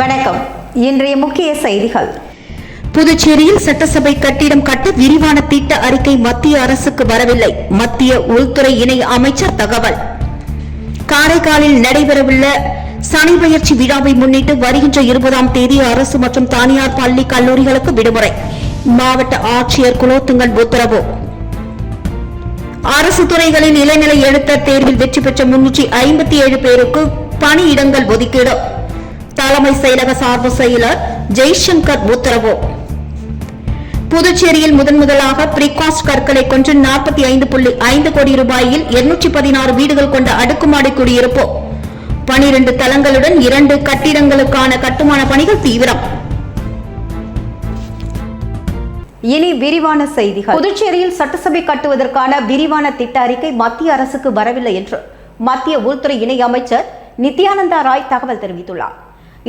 வணக்கம். இன்றைய முக்கிய செய்திகள். புதுச்சேரியில் சட்டசபை கட்டிடம் கட்ட விரிவான திட்ட அறிக்கை மத்திய அரசுக்கு வரவில்லை. மத்திய உள்துறை இணை அமைச்சர் தகவல். காரைக்காலில் நடைபெறவுள்ள சனி பயிற்சி விழாவை முன்னிட்டு வருகின்ற இருபதாம் தேதி அரசு மற்றும் தனியார் பள்ளி கல்லூரிகளுக்கு விடுமுறை. மாவட்ட ஆட்சியர் குலோத்துங்கன் உத்தரவு. அரசு துறைகளில் இளநிலை எழுத்தர் தேர்வில் வெற்றி பெற்ற முன்னூற்றி ஐம்பத்தி ஏழு பேருக்கு பணியிடங்கள் ஒதுக்கீடு. தலைமை செயலக சார்பு செயலர் ஜெய்சங்கர் உத்தரவு. புதுச்சேரியில் முதன் முதலாக பிரிகாஸ்ட் கற்களை கொன்று நாற்பத்தி ஐந்து புள்ளி ஐந்து கோடி ரூபாயில் இருநூற்றி பதினாறு வீடுகள் கொண்ட அடுக்குமாடி குடியிருப்பு. பனிரெண்டு தளங்களுடன் இரண்டு கட்டிடங்களுக்கான கட்டுமான பணிகள் தீவிரம். இனி விரிவான செய்திகள். புதுச்சேரியில் சட்டசபை கட்டுவதற்கான விரிவான திட்ட அறிக்கை மத்திய அரசுக்கு வரவில்லை என்று மத்திய உள்துறை இணை அமைச்சர் நித்யானந்தா ராய் தகவல் தெரிவித்துள்ளார்.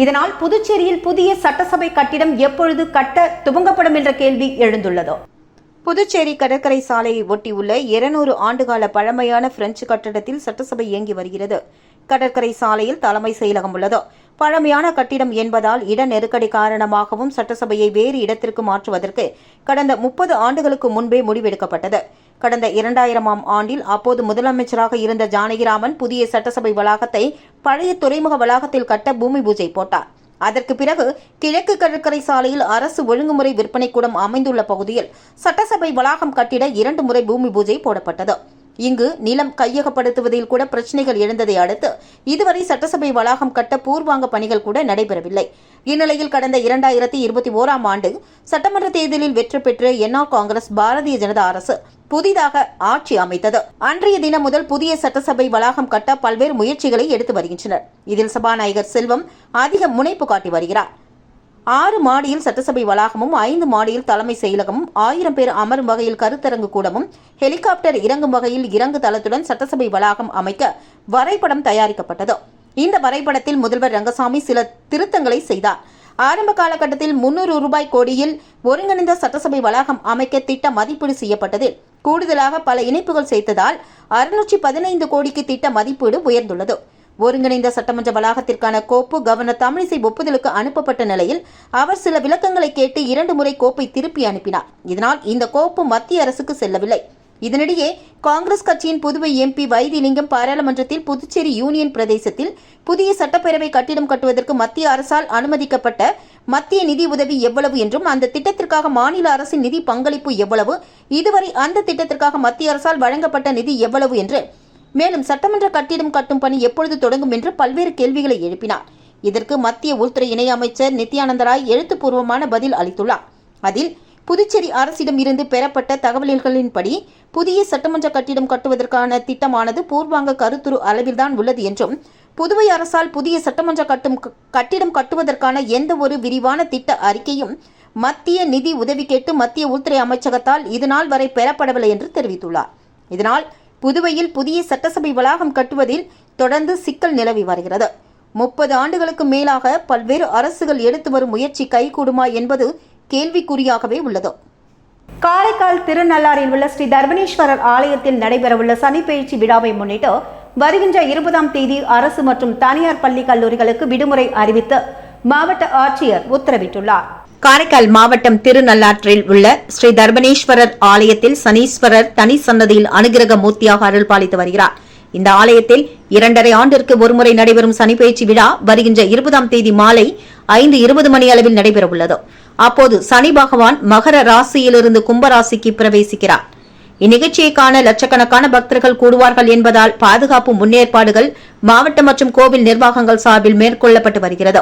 இதனால் புதுச்சேரியில் புதிய சட்டசபை கட்டிடம் எப்பொழுது கட்ட துவங்கப்படும் என்ற கேள்வி எழுந்துள்ளது. புதுச்சேரி கடற்கரை சாலையை ஒட்டியுள்ள இருநூறு ஆண்டுகால பழமையான பிரெஞ்சு கட்டடத்தில் சட்டசபை இயங்கி வருகிறது. கடற்கரை சாலையில் தலைமை செயலகம் உள்ளது. பழமையான கட்டிடம் என்பதால் இட நெருக்கடி காரணமாகவும் சட்டசபையை வேறு இடத்திற்கு மாற்றுவதற்கு கடந்த முப்பது ஆண்டுகளுக்கு முன்பே முடிவெடுக்கப்பட்டது. கடந்த இரண்டாயிரமாம் ஆண்டில் அப்போது முதலமைச்சராக இருந்த ஜானகிராமன் புதிய சட்டசபை வளாகத்தை பழைய துறைமுக வளாகத்தில் கட்ட பூமி பூஜை போட்டார். அதற்கு பிறகு கிழக்கு கடற்கரை சாலையில் அரசு ஒழுங்குமுறை விற்பனை கூடம் அமைந்துள்ள பகுதியில் சட்டசபை வளாகம் கட்டிட இரண்டு முறை பூமி பூஜை போடப்பட்டது. இங்கு நிலம் கையகப்படுத்துவதில் கூட பிரச்சனைகள் எழுந்ததை அடுத்து இதுவரை சட்டசபை வளாகம் கட்ட பூர்வாங்க பணிகள் கூட நடைபெறவில்லை. இந்நிலையில் கடந்த இரண்டாயிரத்தி இருபத்தி ஓராம் ஆண்டு சட்டமன்ற தேர்தலில் வெற்றி பெற்ற என்ஆர் காங்கிரஸ் பாரதிய ஜனதா அரசு புதிதாக ஆட்சி அமைத்தது. அன்றைய தினம் முதல் புதிய சட்டசபை வளாகம் கட்ட பல்வேறு முயற்சிகளை எடுத்து வருகின்றனர். இதில் சபாநாயகர் செல்வம் அதிக முனைப்பு காட்டி வருகிறார். ஆறு மாடியில் சட்டசபை வளாகமும் ஐந்து மாடியில் தலைமை செயலகமும் ஆயிரம் பேர் அமரும் வகையில் கருத்தரங்கு கூடமும் ஹெலிகாப்டர் இறங்கும் வகையில் இறங்கு தளத்துடன் சட்டசபை வளாகம் அமைக்க வரைபடம் தயாரிக்கப்பட்டது. இந்த வரைபடத்தில் முதல்வர் ரங்கசாமி சில திருத்தங்களை செய்தார். ஆரம்ப காலகட்டத்தில் முன்னூறு ரூபாய் கோடியில் ஒருங்கிணைந்த சட்டசபை வளாகம் அமைக்க திட்ட மதிப்பீடு செய்யப்பட்டதில் கூடுதலாக பல இணைப்புகள் சேர்த்ததால் அறுநூற்றி பதினைந்து கோடிக்கு திட்ட மதிப்பீடு உயர்ந்துள்ளது. ஒருங்கிணைந்த சட்டமன்ற வளாகத்திற்கான கோப்பு கவர்னர் தமிழிசை ஒப்புதலுக்கு அனுப்பப்பட்ட நிலையில் அவர் சில விளக்கங்களை கேட்டு இரண்டு முறை கோப்பை திருப்பி அனுப்பினார். இதனால் இந்த கோப்பு மத்திய அரசுக்கு செல்லவில்லை. இதனிடையே காங்கிரஸ் கட்சியின் புதுவை எம்பி வைத்திலிங்கம் பாராளுமன்றத்தில் புதுச்சேரி யூனியன் பிரதேசத்தில் புதிய சட்டப்பேரவை கட்டிடம் கட்டுவதற்கு மத்திய அரசால் அனுமதிக்கப்பட்ட மத்திய நிதி உதவி எவ்வளவு என்றும் அந்த திட்டத்திற்காக மாநில அரசின் நிதி பங்களிப்பு எவ்வளவு இதுவரை அந்த திட்டத்திற்காக மத்திய அரசால் வழங்கப்பட்ட நிதி எவ்வளவு என்று மேலும் சட்டமன்ற கட்டிடம் கட்டும் பணி எப்பொழுது தொடங்கும் என்று பல்வேறு கேள்விகளை எழுப்பினார். இதற்கு மத்திய உள்துறை இணையமைச்சர் நித்யானந்த ராய் எழுத்துப்பூர்வமான பதில் அளித்துள்ளார். அதில் புதுச்சேரி அரசிடம் இருந்து பெறப்பட்ட தகவல்களின்படி புதிய சட்டமன்ற கட்டிடம் கட்டுவதற்கான திட்டமானது பூர்வாங்க கருத்துரு அளவில்தான் உள்ளது என்றும் புதுவை அரசால் புதிய சட்டமன்ற கட்டும் கட்டிடம் கட்டுவதற்கான எந்த ஒரு விரிவான திட்ட அறிக்கையும் மத்திய நிதி உதவி கேட்டு மத்திய உள்துறை அமைச்சகத்தால் இதுநாள் வரை பெறப்படவில்லை என்று தெரிவித்துள்ளார். இதனால் புதுவையில் புதிய சட்டசபை வளாகம் கட்டுவதில் தொடர்ந்து சிக்கல் நிலவி வருகிறது. முப்பது ஆண்டுகளுக்கு மேலாக பல்வேறு அரசுகள் எடுத்து வரும் முயற்சி கைகூடுமா என்பது கேள்விக்குறியாகவே உள்ளது. காரைக்கால் திருநள்ளாறில் உள்ள ஸ்ரீ தர்மனீஸ்வரர் ஆலயத்தில் நடைபெறவுள்ள சனிப்பெயர்ச்சி விழாவை முன்னிட்டு வருகின்ற இருபதாம் தேதி அரசு மற்றும் தனியார் பள்ளி கல்லூரிகளுக்கு விடுமுறை அறிவித்து மாவட்ட ஆட்சியர் உத்தரவிட்டுள்ளார். காரைக்கால் மாவட்டம் திருநள்ளாற்றில் உள்ள ஸ்ரீ தர்மனேஸ்வரர் ஆலயத்தில் சனீஸ்வரர் தனி சன்னதியில் அனுகிரக மூர்த்தியாக அருள் பாலித்து வருகிறார். இந்த ஆலயத்தில் இரண்டரை ஆண்டிற்கு ஒருமுறை நடைபெறும் சனிப்பெயர்ச்சி விழா வருகின்ற இருபதாம் தேதி மாலை ஐந்து இருபது மணி அளவில் நடைபெறவுள்ளது. அப்போது சனி பகவான் மகர ராசியிலிருந்து கும்பராசிக்கு பிரவேசிக்கிறார். இந்நிகழ்ச்சியை காண லட்சக்கணக்கான பக்தர்கள் கூடுவார்கள் என்பதால் பாதுகாப்பு முன்னேற்பாடுகள் மாவட்ட மற்றும் கோவில் நிர்வாகங்கள் சார்பில் மேற்கொள்ளப்பட்டு வருகிறது.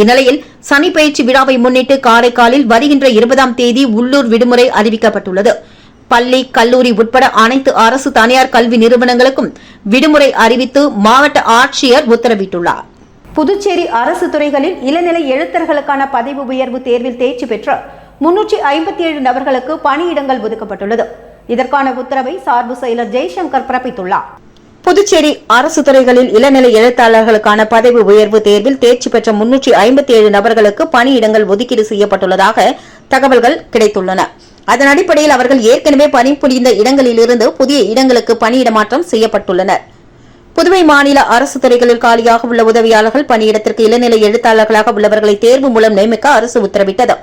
இந்நிலையில் சனி பயிற்சி விழாவை முன்னிட்டு காரைக்காலில் வருகின்ற இருபதாம் தேதி உள்ளூர் விடுமுறை அறிவிக்கப்பட்டுள்ளது. பள்ளி கல்லூரி உட்பட அனைத்து அரசு தனியார் கல்வி நிறுவனங்களுக்கும் விடுமுறை அறிவித்து மாவட்ட ஆட்சியர் உத்தரவிட்டுள்ளார். புதுச்சேரி அரசு துறைகளில் இளநிலை எழுத்தர்களுக்கான பதவி உயர்வு தேர்வில் தேர்ச்சி பெற்ற முன்னூற்றி ஐம்பத்தி ஏழு நபர்களுக்கு பணியிடங்கள் ஒதுக்கப்பட்டுள்ளது. இதற்கான உத்தரவை சார்பு செயலர் ஜெய்சங்கர் பிறப்பித்துள்ளார். புதுச்சேரி அரசு துறைகளில் இளநிலை எழுத்தாளர்களுக்கான பதவி உயர்வு தேர்வில் தேர்ச்சி பெற்ற முன்னூற்றி ஐம்பத்தி ஏழு நபர்களுக்கு பணியிடங்கள் ஒதுக்கீடு செய்யப்பட்டுள்ளதாக தகவல்கள் கிடைத்துள்ளன. அதன் அடிப்படையில் அவர்கள் ஏற்கனவே பணிபுரிந்த இடங்களிலிருந்து புதிய இடங்களுக்கு பணியிடமாற்றம் செய்யப்பட்டுள்ளனர். புதுவை மாநில அரசு துறைகளில் காலியாக உள்ள உதவியாளர்கள் பணியிடத்திற்கு இளநிலை எழுத்தாளர்களாக உள்ளவர்களை தேர்வு மூலம் நியமிக்க அரசு உத்தரவிட்டது.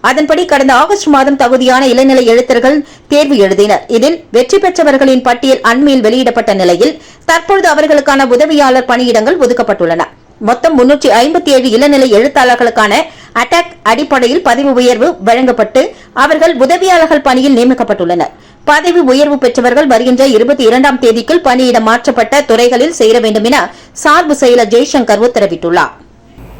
அதன்படி கடந்த ஆகஸ்ட் மாதம் தகுதியான இளநிலை எழுத்தர்கள் தேர்வு எழுதினர். இதில் வெற்றி பெற்றவர்களின் பட்டியல் அண்மையில் வெளியிடப்பட்ட நிலையில் தற்பொழுது அவர்களுக்கான உதவியாளர் பணியிடங்கள் ஒதுக்கப்பட்டுள்ளன. மொத்தம் முன்னூற்றி ஐம்பத்தி ஏழு இளநிலை எழுத்தாளர்களுக்கான அட்டாக் அடிப்படையில் பதவி உயர்வு வழங்கப்பட்டு அவர்கள் உதவியாளர்கள் பணியில் நியமிக்கப்பட்டுள்ளனர். பதவி உயர்வு பெற்றவர்கள் வருகின்ற இருபத்தி இரண்டாம் தேதிக்குள் பணியிடம் மாற்றப்பட்ட துறைகளில் சேர வேண்டும் என சார்பு செயலர் ஜெய்சங்கர் உத்தரவிட்டுள்ளார்.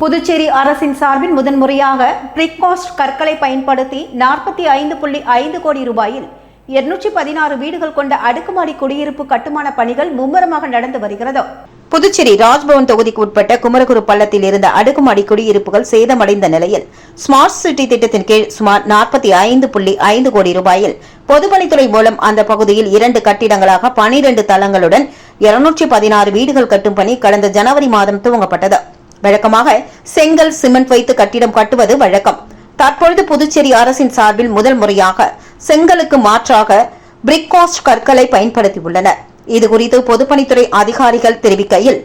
புதுச்சேரி அரசின் சார்பில் முதன்முறையாக பிரிகாஸ்ட் கற்களை பயன்படுத்தி நாற்பத்தி ஐந்து புள்ளி ஐந்து கோடி ரூபாயில் இருநூற்றி பதினாறு வீடுகள் கொண்ட அடுக்குமாடி குடியிருப்பு கட்டுமான பணிகள் மும்முரமாக நடந்து வருகிறது. புதுச்சேரி ராஜ்பவன் தொகுதிக்கு உட்பட்ட குமரகுரு பள்ளத்தில் இருந்த அடுக்குமாடி குடியிருப்புகள் சேதமடைந்த நிலையில் ஸ்மார்ட் சிட்டி திட்டத்தின் கீழ் சுமார் நாற்பத்தி ஐந்து புள்ளி ஐந்து கோடி ரூபாயில் பொதுப்பணித்துறை மூலம் அந்த பகுதியில் இரண்டு கட்டிடங்களாக பனிரெண்டு தளங்களுடன் இருநூற்றி பதினாறு வீடுகள் கட்டும் பணி கடந்த ஜனவரி மாதம் துவங்கப்பட்டது. வழக்கமாக செங்கல் சிமெண்ட் வைத்து கட்டிடம் கட்டுவது வழக்கம். தற்பொழுது புதுச்சேரி அரசின் சார்பில் முதல் முறையாக செங்கலுக்கு மாற்றாக பிரிக்காஸ்ட் கற்களை பயன்படுத்தியுள்ளனர். இதுகுறித்து பொதுப்பணித்துறை அதிகாரிகள் தெரிவிக்கையில்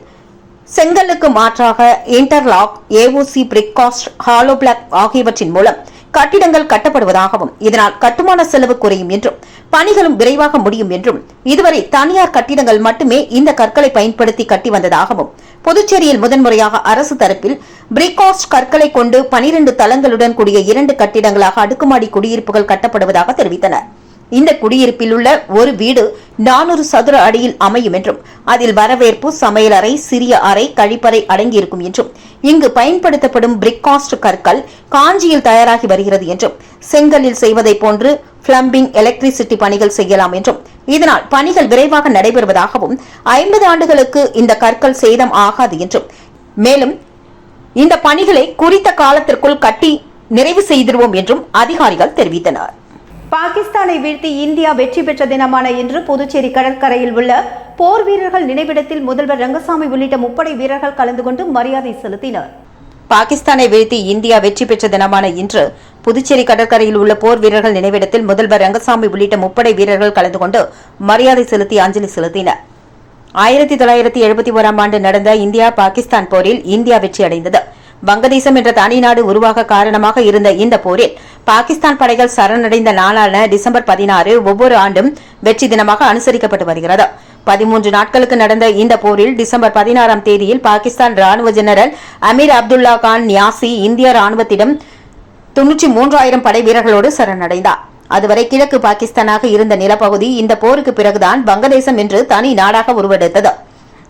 செங்கலுக்கு மாற்றாக interlock AOC precast hollow block ஆகியவற்றின் மூலம் கட்டிடங்கள் கட்டப்படுவதாகவும் இதனால் கட்டுமான செலவு குறையும் என்றும் பணிகளும் விரைவாக முடியும் என்றும் இதுவரை தனியார் கட்டிடங்கள் மட்டுமே இந்த கற்களை பயன்படுத்தி கட்டி வந்ததாகவும் புதுச்சேரியில் முதன்முறையாக அரசு தரப்பில் பிரிகாஸ்ட் கற்களை கொண்டு பனிரெண்டு தளங்களுடன் கூடிய இரண்டு கட்டிடங்களாக அடுக்குமாடி குடியிருப்புகள் கட்டப்படுவதாக தெரிவித்தனா் இந்த குடியிருப்பில் உள்ள ஒரு வீடு நானூறு சதுர அடியில் அமையும் என்றும் அதில் வரவேற்பு சமையலறை சிறிய அறை கழிப்பறை அடங்கியிருக்கும் என்றும் இங்கு பயன்படுத்தப்படும் பிரிக்காஸ்ட் கற்கள் காஞ்சியில் தயாராகி வருகிறது என்றும் செங்கலில் செய்வதைப் போன்று பிளம்பிங் எலக்ட்ரிசிட்டி பணிகள் செய்யலாம் என்றும் இதனால் பணிகள் விரைவாக நடைபெறுவதாகவும் ஐம்பது ஆண்டுகளுக்கு இந்த கற்கள் சேதம் ஆகாது என்றும் மேலும் இந்த பணிகளை குறித்த காலத்திற்குள் கட்டி நிறைவு செய்திருவோம் என்றும் அதிகாரிகள் தெரிவித்தனர். பாகிஸ்தானை வீழ்த்தி இந்தியா வெற்றி பெற்ற தினமான இன்று புதுச்சேரி கடற்கரையில் உள்ள போர் வீரர்கள் நினைவிடத்தில் முதல்வர் ரங்கசாமி உள்ளிட்ட முப்படை வீரர்கள் கலந்து கொண்டு மரியாதை செலுத்தினர். பாகிஸ்தானை வீழ்த்தி இந்தியா வெற்றி பெற்ற தினமான இன்று புதுச்சேரி கடற்கரையில் உள்ள போர் வீரர்கள் நினைவிடத்தில் முதல்வர் ரங்கசாமி உள்ளிட்ட முப்படை வீரர்கள் கலந்து கொண்டு மரியாதை செலுத்தி அஞ்சலி செலுத்தினர். ஆயிரத்தி தொள்ளாயிரத்தி எழுபத்தி ஓராம் ஆண்டு நடந்த இந்தியா பாகிஸ்தான் போரில் இந்தியா வெற்றி அடைந்தது வங்கதேசம் என்ற தனி நாடு உருவாக காரணமாக இருந்த இந்த போரில் பாகிஸ்தான் படைகள் சரணடைந்த நாளான டிசம்பர் பதினாறு ஒவ்வொரு ஆண்டும் வெற்றி தினமாக அனுசரிக்கப்பட்டு வருகிறது. பதிமூன்று நாட்களுக்கு நடந்த இந்த போரில் டிசம்பர் பதினாறாம் தேதியில் பாகிஸ்தான் ராணுவ ஜெனரல் அமீர் அப்துல்லா கான் நியாசி இந்திய ராணுவத்திடம் தொன்னூற்றி மூன்றாயிரம் படை வீரர்களோடு சரணடைந்தார். அதுவரை கிழக்கு பாகிஸ்தானாக இருந்த நிலப்பகுதி இந்த போருக்கு பிறகுதான் வங்கதேசம் என்று தனி நாடாக உருவெடுத்தது.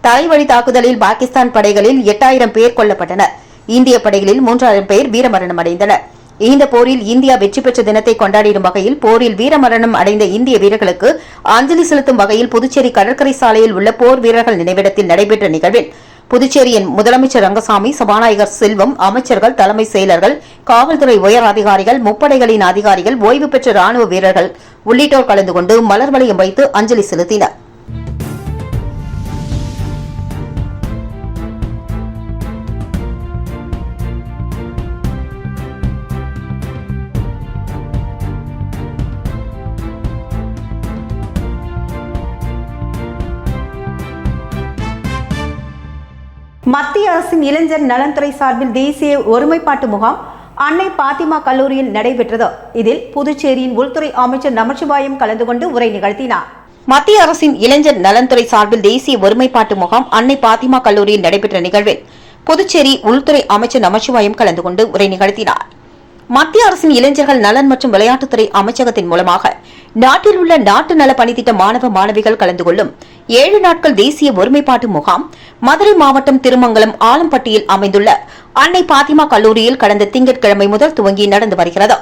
தலைவழி தாக்குதலில் பாகிஸ்தான் படைகளில் எட்டாயிரம் பேர் கொல்லப்பட்டனர். இந்திய படைகளில் மூன்றாயிரம் பேர் வீரமரணம் அடைந்தனர். இந்த போரில் இந்தியா வெற்றி பெற்ற தினத்தை கொண்டாடிடும் வகையில் போரில் வீரமரணம் அடைந்த இந்திய வீரர்களுக்கு அஞ்சலி செலுத்தும் வகையில் புதுச்சேரி கடற்கரை சாலையில் உள்ள போர் வீரர்கள் நினைவிடத்தில் நடைபெற்ற நிகழ்வில் புதுச்சேரியின் முதலமைச்சர் ரங்கசாமி சபாநாயகர் செல்வம் அமைச்சர்கள் தலைமை செயலர்கள் காவல்துறை உயர் அதிகாரிகள் முப்படைகளின் அதிகாரிகள் ஓய்வு பெற்ற ராணுவ வீரர்கள் உள்ளிட்டோர் கலந்து கொண்டு மலர் வளையம் வைத்து அஞ்சலி செலுத்தினர். மத்திய அரசின் இளைஞர் நலன்துறை சார்பில் தேசிய ஒருமைப்பாட்டு முகாம் அன்னை பாத்திமா கல்லூரியில் நடைபெற்றது. இதில் புதுச்சேரியின் உள்துறை அமைச்சர் நமச்சிவாயம் கலந்து கொண்டு உரை நிகழ்த்தினார். மத்திய அரசின் இளைஞர் நலன்துறை சார்பில் தேசிய ஒருமைப்பாட்டு முகாம் அன்னை பாத்திமா கல்லூரியில் நடைபெற்ற நிகழ்வில் புதுச்சேரி உள்துறை அமைச்சர் நமச்சிவாயம் கலந்து கொண்டு உரை நிகழ்த்தினார். மத்திய அரசின் இளைஞர்கள் நலன் மற்றும் விளையாட்டுத்துறை அமைச்சகத்தின் மூலமாக நாட்டில் உள்ள நாட்டு நல பணித்திட்ட மாணவ மாணவிகள் கலந்து கொள்ளும் ஏழு நாட்கள் தேசிய ஒருமைப்பாட்டு முகாம் மதுரை மாவட்டம் திருமங்கலம் ஆலம்பட்டியில் அமைந்துள்ள அன்னை பாத்திமா கல்லூரியில் கடந்த திங்கட்கிழமை முதல் துவங்கி நடந்து வருகிறது.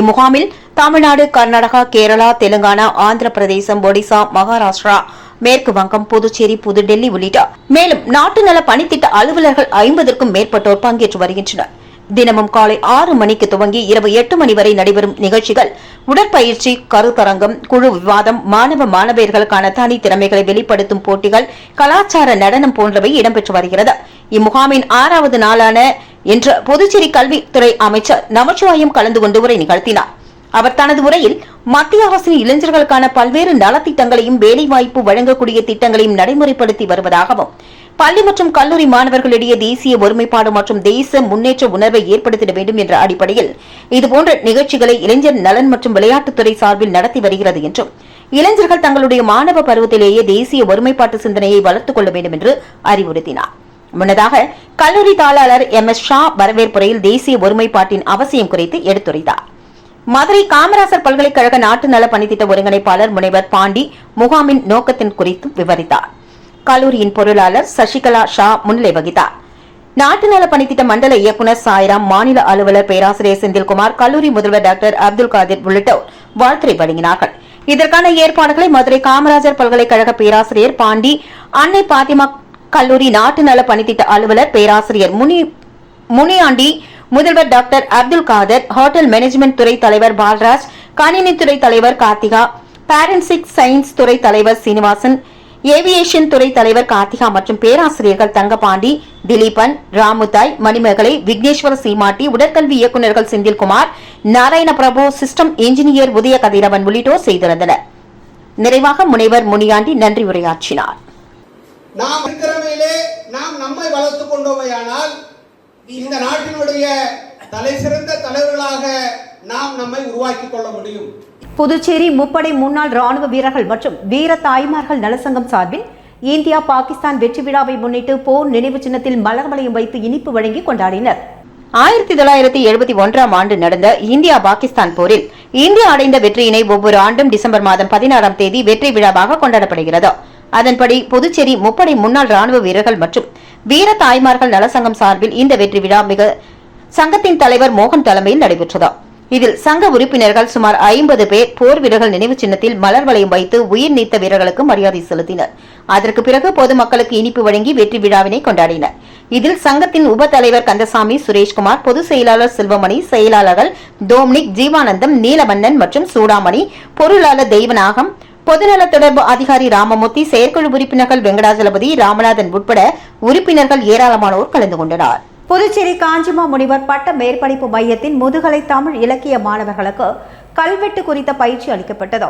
இம்முகாமில் தமிழ்நாடு கர்நாடகா கேரளா தெலுங்கானா ஆந்திர பிரதேசம் ஒடிசா மகாராஷ்டிரா மேற்கு வங்கம் புதுச்சேரி புதுடெல்லி உள்ளிட்ட மேலும் நாட்டு நல பணித்திட்ட அலுவலர்கள் ஐம்பதற்கும் மேற்பட்டோர் பங்கேற்று வருகின்றனர். தினமும் காலை ஆறு மணிக்கு துவங்கி இரவு எட்டு மணி வரை நடைபெறும் நிகழ்ச்சிகள். உடற்பயிற்சி கருத்தரங்கம் குழு விவாதம் மாணவ மாணவியர்களுக்கான தனி திறமைகளை வெளிப்படுத்தும் போட்டிகள் கலாச்சார நடனம் போன்றவை இடம்பெற்று வருகிறது. இம்முகாமின் ஆறாவது நாளான இன்று புதுச்சேரி கல்வித்துறை அமைச்சர் நமச்சிவாயம் கலந்து கொண்டு உரை நிகழ்த்தினார். அவர் தனது உரையில் மத்திய அரசின் இளைஞர்களுக்கான பல்வேறு நலத்திட்டங்களையும் வேலைவாய்ப்பு வழங்கக்கூடிய திட்டங்களையும் நடைமுறைப்படுத்தி வருவதாகவும் பள்ளி மற்றும் கல்லூரி மாணவர்களிடையே தேசிய ஒருமைப்பாடு மற்றும் தேச முன்னேற்ற உணர்வை ஏற்படுத்திட வேண்டும் என்ற அடிப்படையில் இதுபோன்ற நிகழ்ச்சிகளை இளைஞர் நலன் மற்றும் விளையாட்டுத்துறை சார்பில் நடத்தி வருகிறது என்றும் இளைஞர்கள் தங்களுடைய மாணவ பருவத்திலேயே தேசிய ஒருமைப்பாட்டு சிந்தனையை வளர்த்துக் கொள்ள வேண்டும் என்று அறிவுறுத்தினார். முன்னதாக கல்லூரி தாளாளர் எம். எஸ். ஷா வரவேற்புரையில் தேசிய ஒருமைப்பாட்டின் அவசியம் குறித்து எடுத்துரைத்தார். மதுரை காமராசர் பல்கலைக்கழக நாட்டு நல பணித்திட்ட ஒருங்கிணைப்பாளர் முனைவர் பாண்டி முகாமின் நோக்கத்தின் குறித்து விவரித்தார். கல்லூரியின் பொருளாளர் சசிகலா ஷா முன்னிலை வகித்தார். நாட்டு நல பணித்திட்ட மண்டல இயக்குநர் சாய்ராம் மாநில அலுவலர் பேராசிரியர் செந்தில்குமார் கல்லூரி முதல்வர் டாக்டர் அப்துல் காதிர் உள்ளிட்டோர் வாழ்த்துரை வழங்கினார்கள். இதற்கான ஏற்பாடுகளை மதுரை காமராஜர் பல்கலைக்கழக பேராசிரியர் பாண்டி அன்னை பாத்திமா கல்லூரி நாட்டு நல பணித்திட்ட அலுவலர் பேராசிரியர் முனி முனியாண்டி முதல்வர் doctor Abdul Kader hotel management துறை தலைவர் பால்ராஜ் கணினித்துறை தலைவர் கார்த்திகா பாரன்சிக் சயின்ஸ் துறை தலைவர் சீனிவாசன் ஏவியேஷன் துறை தலைவர் கார்த்திகா மற்றும் பேராசிரியர்கள் தங்கபாண்டி திலீபன் ராமுதாய் மணிமேகலை விக்னேஸ்வர சீமாட்டி உடற்கல்வி இயக்குநர்கள் செந்தில்குமார் நாராயண பிரபு சிஸ்டம் இன்ஜினியர் உதய கதிரவன் உள்ளிட்டோர் செய்திருந்தனர். நிறைவாக முனைவர் முனியாண்டி நன்றி உரையாற்றினார். நாம் இருக்கிறமையிலே நாம் நம்மை வளர்த்துக் கொண்டோமையானால் இந்த நாட்டினுடைய தலை சிறந்த தலைவர்களாக நாம் நம்மை உருவாக்கிக் கொள்ள முடியும். புதுச்சேரி முப்படை முன்னாள் ராணுவ வீரர்கள் மற்றும் வீர தாய்மார்கள் நலசங்கம் சார்பில் இந்தியா பாகிஸ்தான் வெற்றி விழாவை முன்னிட்டு போர் நினைவு சின்னத்தில் மலர் வளையம் வைத்து இனிப்பு வழங்கி கொண்டாடினர். ஆயிரத்தி தொள்ளாயிரத்தி எழுபத்தி ஒன்றாம் ஆண்டு நடந்த இந்தியா பாகிஸ்தான் போரில் இந்தியா அடைந்த வெற்றியினை ஒவ்வொரு ஆண்டும் டிசம்பர் மாதம் பதினாறாம் தேதி வெற்றி விழாவாக கொண்டாடப்படுகிறது. அதன்படி புதுச்சேரி முப்படை முன்னாள் ராணுவ வீரர்கள் மற்றும் வீர தாய்மார்கள் நலசங்கம் சார்பில் இந்த வெற்றி விழா மிக சங்கத்தின் தலைவர் மோகன் தலைமையில் நடைபெற்றது. இதில் சங்க உறுப்பினர்கள் சுமார் ஐம்பது பேர் போர் வீரர்கள் நினைவு சின்னத்தில் மலர் வளையம் வைத்து உயிர் நீத்த வீரர்களுக்கு மரியாதை செலுத்தினர். அதற்கு பிறகு பொதுமக்களுக்கு இனிப்பு வழங்கி வெற்றி விழாவினை கொண்டாடினர். இதில் சங்கத்தின் உப தலைவர் கந்தசாமி சுரேஷ்குமார் பொதுச் செயலாளர் செல்வமணி செயலாளர்கள் டோம்னிக் ஜீவானந்தம் நீலவண்ணன் மற்றும் சூடாமணி பொருளாளர் தெய்வநாகம் பொதுநல தொடர்பு அதிகாரி ராமமூர்த்தி செயற்குழு உறுப்பினர்கள் வெங்கடாஜலபதி ராமநாதன் உட்பட உறுப்பினர்கள் ஏராளமானோர் கலந்து கொண்டனர். புதுச்சேரி காஞ்சிமா முனிவர் பட்ட மேற்படிப்பு மையத்தின் முதுகலை தமிழ் இலக்கிய மாணவர்களுக்கு கல்வெட்டு குறித்த பயிற்சி அளிக்கப்பட்டது.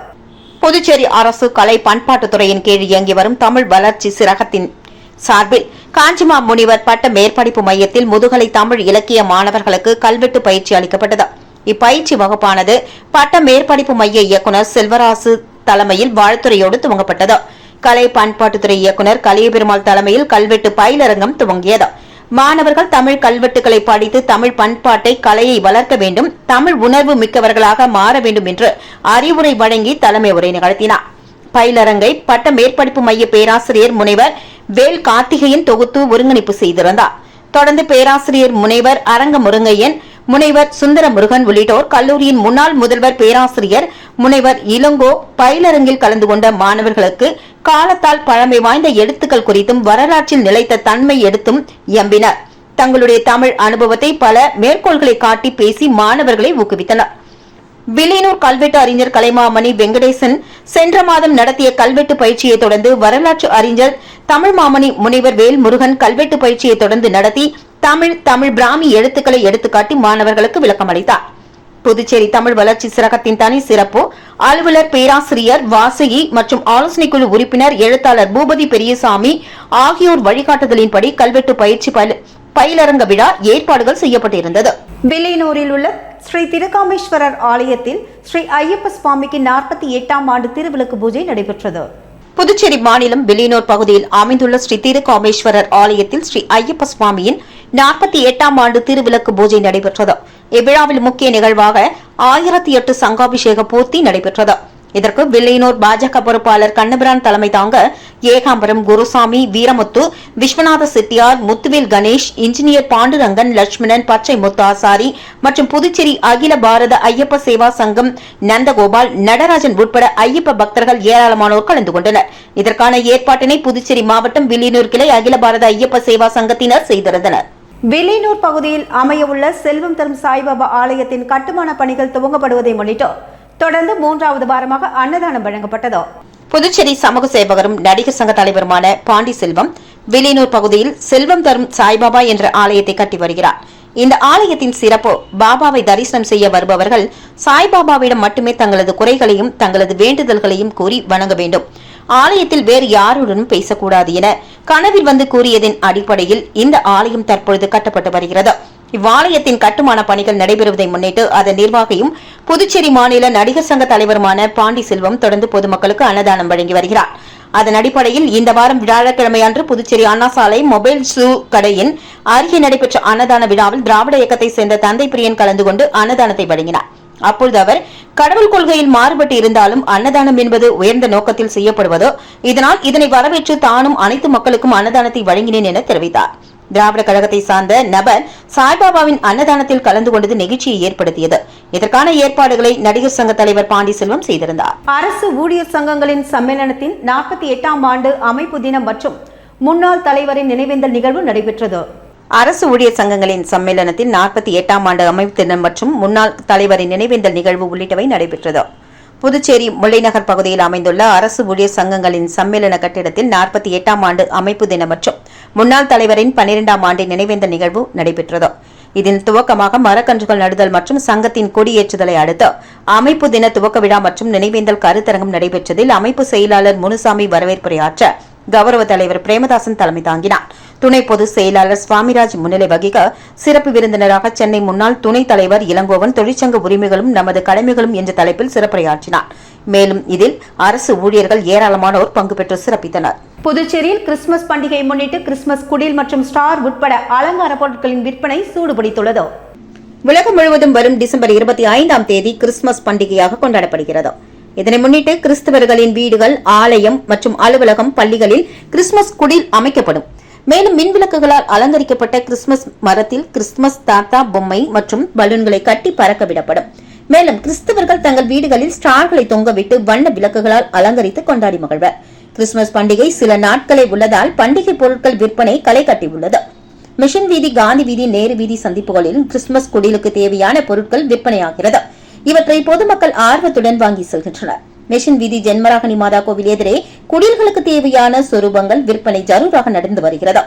புதுச்சேரி அரசு கலை பண்பாட்டுத்துறையின் கீழ் இயங்கி வரும் தமிழ் வளர்ச்சி சிறகத்தின் சார்பில் காஞ்சிமா முனிவர் பட்ட மேற்படிப்பு மையத்தில் முதுகலை தமிழ் இலக்கிய மாணவர்களுக்கு கல்வெட்டு பயிற்சி அளிக்கப்பட்டது. இப்பயிற்சி வகுப்பானது பட்ட மேற்படிப்பு மைய இயக்குநர் செல்வராசு தலைமையில் வாழ்த்துறையோடு துவங்கப்பட்டது. கலை பண்பாட்டுத்துறை இயக்குநர் கலியபெருமாள் தலைமையில் கல்வெட்டு பயிலரங்கம் துவங்கியது. மாணவர்கள் தமிழ் கல்வெட்டுகளை படித்து தமிழ் பண்பாட்டை கலையை வளர்க்க வேண்டும் தமிழ் உணர்வு மிக்கவர்களாக மாற வேண்டும் என்று அறிவுரை வழங்கி தலைமை உரை நிகழ்த்தினார். பயிலரங்கை பட்ட மேற்படிப்பு மைய பேராசிரியர் முனைவர் வேல் கார்த்திகையன் தொகுத்து ஒருங்கிணைப்பு செய்திருந்தார். தொடர்ந்து பேராசிரியர் முனைவர் அரங்க முருங்கையன் முனைவர் சுந்தர முருகன் உள்ளிட்டோர் கல்லூரியின் முன்னாள் முதல்வர் பேராசிரியர் முனைவர் இளங்கோ பயிலரங்கில் கலந்து கொண்ட மாணவர்களுக்கு காலத்தால் பழமை வாய்ந்த எழுத்துக்கள் குறித்தும் வரலாற்றில் நிலைத்த தன்மை எடுத்தும் எம்பினர். தங்களுடைய தமிழ் அனுபவத்தை பல மேற்கோள்களை காட்டி பேசி மாணவர்களை ஊக்குவித்தனர். வில்லியனூர் கல்வெட்டு அறிஞர் கலைமாமணி வெங்கடேசன் சென்ற மாதம் நடத்திய கல்வெட்டு பயிற்சியை தொடர்ந்து வரலாற்று அறிஞர் தமிழ் மாமணி முனைவர் வேல்முருகன் கல்வெட்டு பயிற்சியை தொடர்ந்து நடத்தி தமிழ் தமிழ் பிராமி எழுத்துக்களை எடுத்துக்காட்டி மாணவர்களுக்கு விளக்கம் அளித்தார் புதுச்சேரி தமிழ் வளர்ச்சி சிறகத்தின் தனி சிறப்பு அலுவலர் பேராசிரியர் வாசகி மற்றும் ஆலோசனை குழு உறுப்பினர் எழுத்தாளர் பூபதி பெரியசாமி ஆகியோர் வழிகாட்டுதலின்படி கல்வெட்டு பயிற்சி பயிலரங்க விழா ஏற்பாடுகள் செய்யப்பட்டிருந்தது. வில்லியனூரில் உள்ள ஸ்ரீ திருக்காமேஸ்வரர் ஆலயத்தில் ஸ்ரீ ஐயப்ப சுவாமிக்கு நாற்பத்தி எட்டாம் ஆண்டு திருவிளக்கு பூஜை நடைபெற்றது. புதுச்சேரி மாநிலம் வில்லியனூர் பகுதியில் அமைந்துள்ள ஸ்ரீ திருகாமேஸ்வரர் ஆலயத்தில் ஸ்ரீ ஐயப்ப சுவாமியின் நாற்பத்தி எட்டாம் ஆண்டு திருவிளக்கு பூஜை நடைபெற்றது. இவ்விழாவில் முக்கிய நிகழ்வாக ஆயிரத்தி எட்டு சங்காபிஷேக பூர்த்தி நடைபெற்றது. இதற்கு வில்லையனூர் பாஜக பொறுப்பாளர் கண்ணபிரான் தலைமை தாங்க ஏகாம்பரம் குருசாமி வீரமுத்து விஸ்வநாத செட்டியார் முத்துவேல் கணேஷ் இன்ஜினியர் பாண்டுரங்கன் லட்சுமணன் பச்சை முத்தாசாரி மற்றும் புதுச்சேரி அகில பாரத ஐயப்ப சேவா சங்கம் நந்தகோபால் நடராஜன் உட்பட ஐயப்ப பக்தர்கள் ஏராளமானோர் கலந்து கொண்டனர். இதற்கான ஏற்பாட்டினை புதுச்சேரி மாவட்டம் வில்லியனூர் கிளை அகில பாரத ஐயப்ப சேவா சங்கத்தினர் செய்திருந்தனர். வில்லியனூர் பகுதியில் அமையவுள்ள செல்வம் தரும் சாய்பாபா ஆலயத்தின் கட்டுமான பணிகள் துவங்கப்படுவதை முன்னிட்டு தொடர்ந்து மூன்றாவது வாரமாக அன்னதானம் வழங்கப்பட்டது. புதுச்சேரி சமூக சேவகரும் நடிகர் சங்க தலைவருமான பாண்டி செல்வம் வில்லியனூர் பகுதியில் செல்வம் தரும் சாய்பாபா என்ற ஆலயத்தை கட்டி வருகிறார். இந்த ஆலயத்தின் சிறப்பு பாபாவை தரிசனம் செய்ய வருபவர்கள் சாய்பாபாவிடம் மட்டுமே தங்களது குறைகளையும் தங்களது வேண்டுதல்களையும் கூறி வணங்க வேண்டும். ஆலயத்தில் வேறு யாருடனும் பேசக்கூடாது என கனவில் வந்து கூறியதன் அடிப்படையில் இந்த ஆலயம் தற்பொழுது கட்டப்பட்டு வருகிறது. இவ்வாலயத்தின் கட்டுமான பணிகள் நடைபெறுவதை முன்னிட்டு அதன் நிர்வாகியும் புதுச்சேரி மாநில நடிகர் சங்க தலைவருமான பாண்டி செல்வம் தொடர்ந்து பொதுமக்களுக்கு அன்னதானம் வழங்கி வருகிறார். அதன் அடிப்படையில் இந்த வாரம் வியாழக்கிழமை அன்று புதுச்சேரி அண்ணா சாலை மொபைல் ஷூ கடையின் அருகே நடைபெற்ற அன்னதான விழாவில் திராவிட இயக்கத்தை சேர்ந்த தந்தை பிரியன் கலந்து கொண்டு அன்னதானத்தை வழங்கினார். அப்பொழுது அவர் கடவுள் கொள்கையில் மாறுபட்டு இருந்தாலும் அன்னதானம் என்பது உயர்ந்த நோக்கத்தில் செய்யப்படுவதோ இதனால் இதனை வரவேற்று தானும் அனைத்து மக்களுக்கும் அன்னதானத்தை வழங்கினேன் என தெரிவித்தார். திராவிட கழகத்தை சார்ந்த நபர் சாய்பாபாவின் அன்னதானத்தில் கலந்து கொண்டது நெகிழ்ச்சியை ஏற்படுத்தியது. இதற்கான ஏற்பாடுகளை நடிகர் சங்க தலைவர் பாண்டி செல்வம் செய்திருந்தார். அரசு ஊழியர் சங்கங்களின் சம்மேளனத்தின் நாற்பத்தி எட்டாம் ஆண்டு அமைப்பு தினம் மற்றும் முன்னாள் தலைவரின் நினைவேந்தல் நிகழ்வு நடைபெற்றது. அரசு ஊழியர் சங்கங்களின் சம்மேளனத்தின் நாற்பத்தி எட்டாம் ஆண்டு அமைப்பு தினம் மற்றும் முன்னாள் தலைவரின் நினைவேந்தல் நிகழ்வு உள்ளிட்டவை நடைபெற்றது. புதுச்சேரி முல்லைநகர் பகுதியில் அமைந்துள்ள அரசு ஊழியர் சங்கங்களின் சம்மேளன கட்டிடத்தில் நாற்பத்தி எட்டாம் ஆண்டு அமைப்பு தினம் மற்றும் முன்னாள் தலைவரின் பன்னிரெண்டாம் ஆண்டு நினைவேந்த நிகழ்வு நடைபெற்றது. இதன் துவக்கமாக மரக்கன்றுகள் நடுதல் மற்றும் சங்கத்தின் கொடியேற்றுதலை அடுத்து அமைப்பு தின துவக்க விழா மற்றும் நினைவேந்தல் கருத்தரங்கம் நடைபெற்றதில் அமைப்பு செயலாளர் முனுசாமி வரவேற்புரையாற்ற கௌரவ தலைவர் பிரேமதாசன் தலைமை தாங்கினார். துணை பொதுச் செயலாளர் சுவாமிராஜ் முன்னிலை வகிக்க சிறப்பு விருந்தினராக சென்னை முன்னாள் துணைத் தலைவர் இளங்கோவன் தொழிற்சங்க உரிமைகளும் நமது கடமைகளும் என்ற தலைப்பில் சிறப்புரையாற்றினார். மேலும் இதில் அரசு ஊழியர்கள் ஏராளமானோர் பங்கு பெற்று சிறப்பித்தனர். புதுச்சேரியில் கிறிஸ்துமஸ் பண்டிகையை முன்னிட்டு கிறிஸ்துமஸ் குடில் மற்றும் ஸ்டார் உட்பட அலங்கார பொருட்களின் விற்பனை சூடுபிடித்துள்ளது. உலகம் முழுவதும் வரும் டிசம்பர் இருபத்தி ஐந்தாம் தேதி கிறிஸ்துமஸ் பண்டிகையாக கொண்டாடப்படுகிறது. இதனை முன்னிட்டு கிறிஸ்தவர்களின் வீடுகள் ஆலயம் மற்றும் அலுவலகம் பள்ளிகளில் கிறிஸ்துமஸ் குடில் அமைக்கப்படும். மேலும் மின்விளக்குகளால் அலங்கரிக்கப்பட்ட கிறிஸ்துமஸ் மரத்தில் கிறிஸ்துமஸ் தாத்தா பொம்மை மற்றும் பலூன்களை கட்டி பறக்க விடப்படும். மேலும் கிறிஸ்தவர்கள் தங்கள் வீடுகளில் ஸ்டார்களை தொங்கவிட்டு வண்ண விளக்குகளால் அலங்கரித்து கொண்டாடி மகிழ்வர். கிறிஸ்துமஸ் பண்டிகை சில நாட்களே உள்ளதால் பண்டிகை பொருட்கள் விற்பனை களை கட்டியுள்ளது மிஷன் வீதி காந்தி வீதி நேரு வீதி சந்திப்புகளில் கிறிஸ்துமஸ் குடிலுக்கு தேவையான பொருட்கள் விற்பனையாகிறது. இவற்றை பொதுமக்கள் ஆர்வத்துடன் வாங்கி செல்கின்றனர். மிஷன் வீதி ஜென்மராகனி மாதா கோவில் எதிரே குடில்களுக்கு தேவையான சொரூபங்கள் விற்பனை ஜரூராக நடந்து வருகிறது.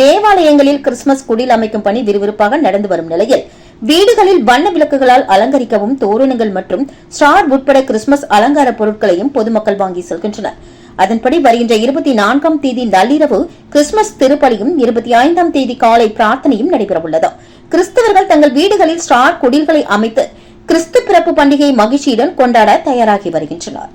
தேவாலயங்களில் கிறிஸ்துமஸ் குடில் அமைக்கும் பணி விறுவிறுப்பாக நடந்து வரும் நிலையில் வீடுகளில் வண்ண விளக்குகளால் அலங்கரிக்கவும் தோரணங்கள் மற்றும் ஸ்டார் உட்பட கிறிஸ்துமஸ் அலங்கார பொருட்களையும் பொதுமக்கள் வாங்கி செல்கின்றனர். அதன்படி வருகின்ற இருபத்தி நான்காம் தேதி நள்ளிரவு கிறிஸ்துமஸ் திருப்பலியும் இருபத்தி ஐந்தாம் தேதி காலை பிரார்த்தனையும் நடைபெறவுள்ளது. கிறிஸ்தவர்கள் தங்கள் வீடுகளில் ஸ்டார் குடில்களை அமைத்து கிறிஸ்து பிறப்பு பண்டிகையை மகிழ்ச்சியுடன் கொண்டாட தயாராகி வருகின்றனர்.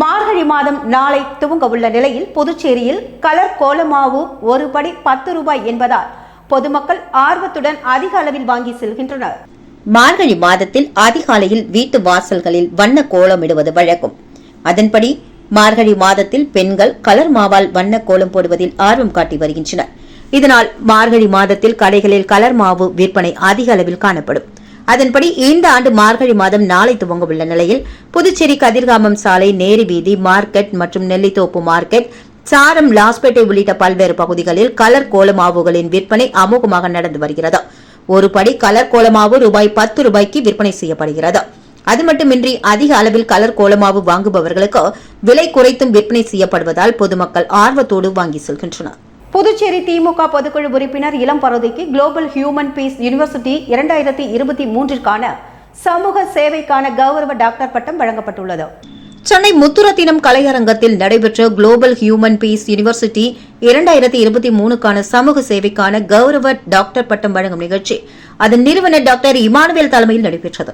மார்கழி மாதம் நாளை துவங்க உள்ள நிலையில் புதுச்சேரியில் கலர் கோலமாவு ஒரு படி பத்து ரூபாய் என்பதால் பொதுமக்கள் ஆர்வத்துடன் அதிக அளவில் வாங்கி செல்கின்றனர். மார்கழி மாதத்தில் அதிகாலையில் வீட்டு வாசல்களில் வண்ண கோலமிடுவது வழக்கம். அதன்படி மார்கழி மாதத்தில் பெண்கள் கலர் மாவால் வண்ண கோலம் போடுவதில் ஆர்வம் காட்டி வருகின்றனர். இதனால் மார்கழி மாதத்தில் கடைகளில் கலர் மாவு விற்பனை அதிக அளவில் காணப்படும். அதன்படி இந்த ஆண்டு மார்கழி மாதம் நாளை துவங்க உள்ள நிலையில் புதுச்சேரி கதிர்காமம் சாலை நேரு வீதி மார்க்கெட் மற்றும் நெல்லித்தோப்பு மார்க்கெட் சாரம் லாஸ்பேட்டை உள்ளிட்ட பல்வேறு பகுதிகளில் கலர் கோலமாவுகளின் விற்பனை அமோகமாக நடந்து வருகிறது. ஒரு படி கலர் கோலமாவு ரூபாய் பத்து ரூபாய்க்கு விற்பனை செய்யப்படுகிறது. அது மட்டுமின்றி அதிக அளவில் கலர் கோலமாவு வாங்குபவர்களுக்கு விலை குறைத்தும் விற்பனை செய்யப்படுவதால் பொதுமக்கள் ஆர்வத்தோடு வாங்கி செல்கின்றனர். புதுச்சேரி திமுக பொதுக்குழு உறுப்பினர் இளம் பருதிக்கு குளோபல் ஹியூமன் பீஸ் யூனிவர்சிட்டி இரண்டாயிரத்தி இருபத்தி மூன்றிற்கான சமூக சேவைக்கான கௌரவ டாக்டர் பட்டம் வழங்கப்பட்டுள்ளது. சென்னை முத்துரத்தினம் கலையரங்கத்தில் நடைபெற்ற குளோபல் ஹியூமன் பீஸ் யூனிவர்சிட்டி இரண்டாயிரத்தி இருபத்தி மூணுக்கான சமூக சேவைக்கான கௌரவ டாக்டர் பட்டம் வழங்கும் நிகழ்ச்சி. அதன் நிறுவனர் டாக்டர் இமானுவேல் தலைமையில் நடைபெற்றது.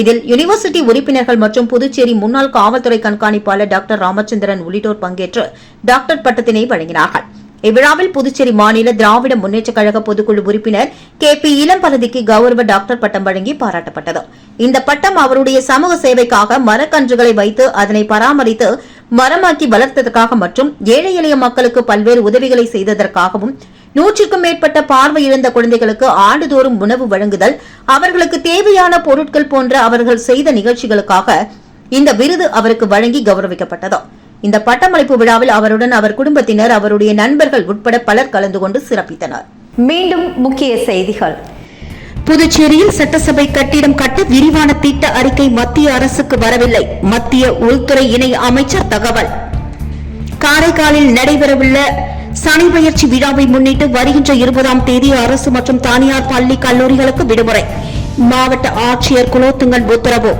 இதில் யூனிவர்சிட்டி உறுப்பினர்கள் மற்றும் புதுச்சேரி முன்னாள் காவல்துறை கண்காணிப்பாளர் டாக்டர் ராமச்சந்திரன் உள்ளிட்டோர் பங்கேற்று டாக்டர் பட்டத்தினை வழங்கினார்கள். இவ்விழாவில் புதுச்சேரி மாநில திராவிட முன்னேற்றக் கழக பொதுக்குழு உறுப்பினர் கே பி இளம்பரதிக்கு கௌரவ டாக்டர் பட்டம் வழங்கி பாராட்டப்பட்டது. இந்த பட்டம் அவருடைய சமூக சேவைக்காக மரக்கன்றுகளை வைத்து அதனை பராமரித்து மரமாக்கி வளர்த்ததற்காக மற்றும் ஏழை எளிய மக்களுக்கு பல்வேறு உதவிகளை செய்ததற்காகவும் நூற்றுக்கும் மேற்பட்ட பார்வை இழந்த குழந்தைகளுக்கு ஆண்டுதோறும் உணவு வழங்குதல் அவர்களுக்கு தேவையான பொருட்கள் போன்ற அவர்கள் செய்த நிகழ்ச்சிகளுக்காக இந்த விருது அவருக்கு வழங்கி கௌரவிக்கப்பட்டது. இந்த பட்டமளிப்பு விழாவில் அவருடன் அவர் குடும்பத்தினர் அவருடைய நண்பர்கள் உட்பட பலர் கலந்து கொண்டு சிறப்பித்தனர். மீண்டும் முக்கிய செய்திகள். புதுச்சேரியில் சட்டசபை கட்டிடம் கட்ட விரிவான திட்ட அறிக்கை மத்திய அரசுக்கு வரவில்லை. மத்திய உள்துறை இணை அமைச்சர் தகவல். காரைக்காலில் நடைபெறவுள்ள சனி பயிற்சி விழாவை முன்னிட்டு வருகின்ற இருபதாம் தேதி அரசு மற்றும் தனியார் பள்ளி கல்லூரிகளுக்கு விடுமுறை. மாவட்ட ஆட்சியர் குலோத்துங்கன் உத்தரவு.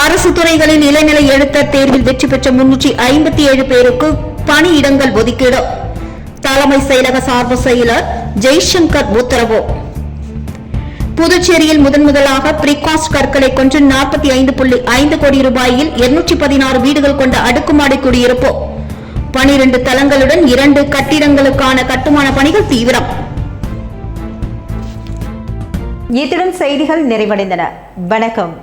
அரசு துறைகளில் இளநிலை எழுத்தர் தேர்வில் வெற்றி பெற்ற முன்னூற்றி ஐம்பத்தி ஏழு பேருக்கு பணியிடங்கள் ஒதுக்கீடு. தலைமை செயலக சார்பு செயலர் ஜெய்சங்கர் உத்தரவு. புதுச்சேரியில் முதன் முதலாக பிரிகாஸ்ட் கற்களை கொன்று நாற்பத்தி ஐந்து புள்ளி ஐந்து கோடி ரூபாயில் இருநூற்றி பதினாறு வீடுகள் கொண்ட அடுக்குமாடி குடியிருப்பு. பனிரெண்டு தளங்களுடன் இரண்டு கட்டிடங்களுக்கான கட்டுமான பணிகள் தீவிரம். இத்துடன் செய்திகள் நிறைவடைந்தன. வணக்கம்.